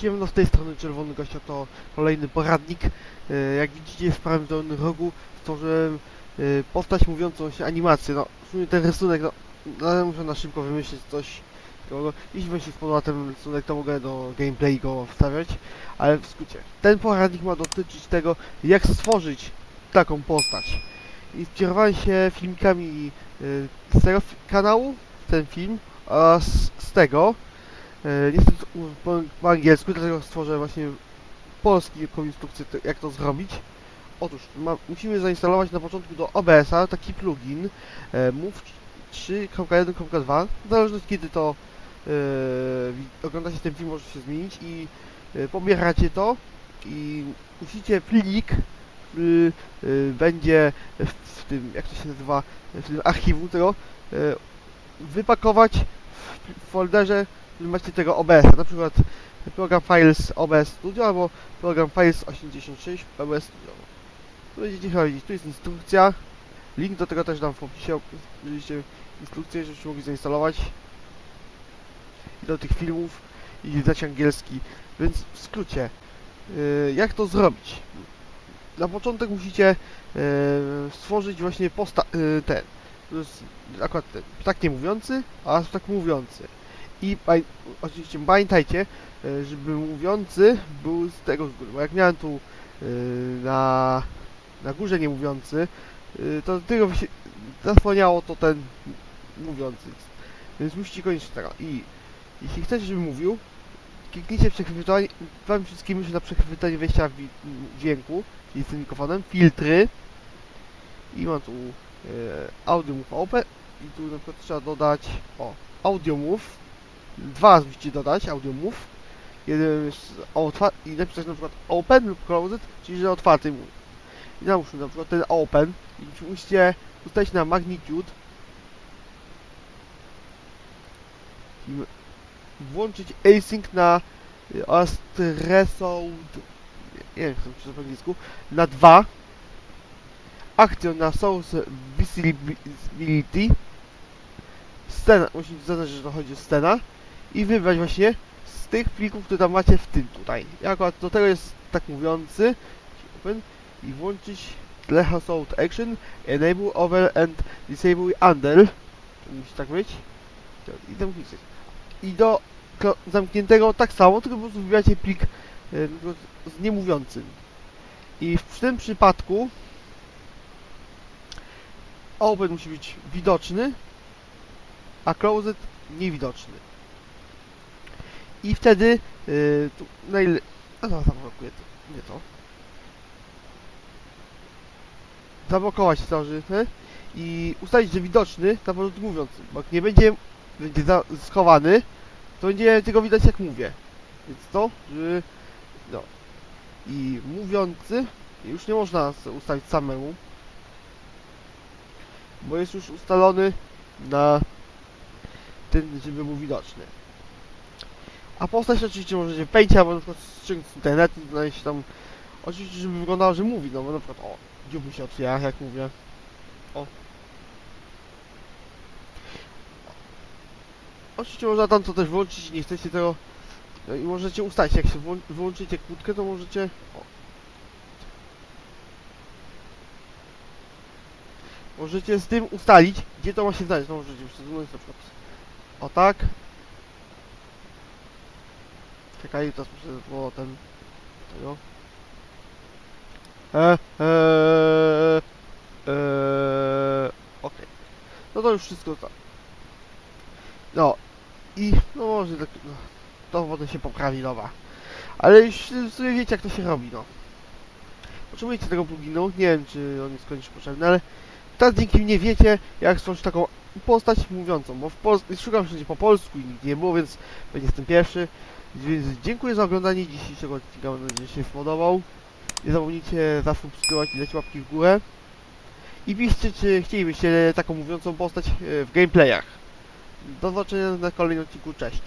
Ciemno z tej strony czerwony gościa to kolejny poradnik. E, Jak widzicie w prawym dolnym rogu stworzyłem e, postać mówiącą się animację. No, w sumie ten rysunek, no, no muszę na szybko wymyślić coś. takiego. Jeśli wam się spodoba ten rysunek, to mogę do gameplay go wstawiać. Ale w skrócie, ten poradnik ma dotyczyć tego, jak stworzyć taką postać. Inspirowałem się filmikami e, z tego kanału, ten film, oraz z tego. E, Niestety po, po angielsku, dlatego stworzę właśnie polski instrukcję, jak to zrobić. Otóż ma, musimy zainstalować na początku do OBS-a taki plugin e, Move 3.1.2 w zależności kiedy to e, oglądacie ten film może się zmienić i e, pobieracie to i musicie plik który e, będzie w, w tym, jak to się nazywa, w tym archiwum tego e, wypakować w, w folderze macie tego OBS, na przykład program Files OBS Studio albo program Files 86 OBS Studio. Tu będziecie chodzić, tu jest instrukcja, link do tego też dam w opisie, będziecie instrukcję, żebyście mogli zainstalować I do tych filmów i znać angielski, więc w skrócie, yy, jak to zrobić? Na początek musicie yy, stworzyć właśnie posta yy, ten, to jest akurat ten, ptak nie mówiący, a ptak mówiący. I oczywiście pamiętajcie, e, żeby mówiący był z tego z góry, bo jak miałem tu e, na, na górze nie mówiący, e, to tylko się zasłaniało to ten mówiący. Więc musicie koniecznie tego. I jeśli chcecie, żeby mówił, kliknijcie przechwytywanie, wam wszystkim myślę na przechwytanie wejścia wi- dźwięku, czyli z mikrofonem, filtry i mam tu e, audio move open i tu na przykład trzeba dodać o audio move dwa musicie dodać audio move jeden jest i napisać na przykład open lub closed czyli że otwarty move i nałóżmy na przykład ten open i musicie ustawić na magnitude. I włączyć async na y, oraz threshold nie wiem jak to po angielsku na 2 akcją na source visibility. Scena, musicie zaznaczyć, że to chodzi o scena i wybrać właśnie z tych plików, które tam macie w tym tutaj. Ja akurat do tego jest tak mówiący open i włączyć Lecha Sound Action, Enable Over and Disable Under musi tak być i zamknijcie. I do zamkniętego tak samo, tylko po prostu wybieracie plik przykład z niemówiącym. I w tym przypadku Open musi być widoczny, a closed niewidoczny. I wtedy yy, tu najle... A no, zablokuję to. Nie to. Zablokować i ustalić, że widoczny na początku mówiący, bo jak nie będzie, będzie za, schowany, to będzie tylko widać jak mówię. Więc to, że no. I mówiący już nie można ustawić samemu, bo jest już ustalony na ten, żeby był widoczny. A postać oczywiście możecie w Paincie albo na przykład ściągnąć z internetu, znaleźć tam oczywiście, żeby wyglądało, że mówi, no bo na przykład o, dziób się otwiera, jak mówię. O. Oczywiście można tam to też włączyć, nie chcecie tego no i możecie ustalić, jak się wyłączycie kłódkę, to możecie o. Możecie z tym ustalić, gdzie to ma się znaleźć, no możecie przesunąć na przykład o tak. Czekaj, teraz muszę było ten... tego. E, e, e, okej. No to już wszystko tak. No i no może tak, no, to potem się poprawi nowa. Ale już w sumie wiecie jak to się robi, no. Potrzebujecie tego pluginu, nie wiem czy on jest koniecznie potrzebny, ale teraz dzięki mnie wiecie jak stworzyć taką postać mówiącą, bo w szukam wszędzie po polsku i nikt nie było, więc jestem pierwszy. Więc dziękuję za oglądanie dzisiejszego odcinka, mam nadzieję, że się spodobał. Nie zapomnijcie zasubskrybować i dać łapki w górę. I piszcie, czy chcielibyście taką mówiącą postać e, w gameplayach. Do zobaczenia na kolejnym odcinku, cześć.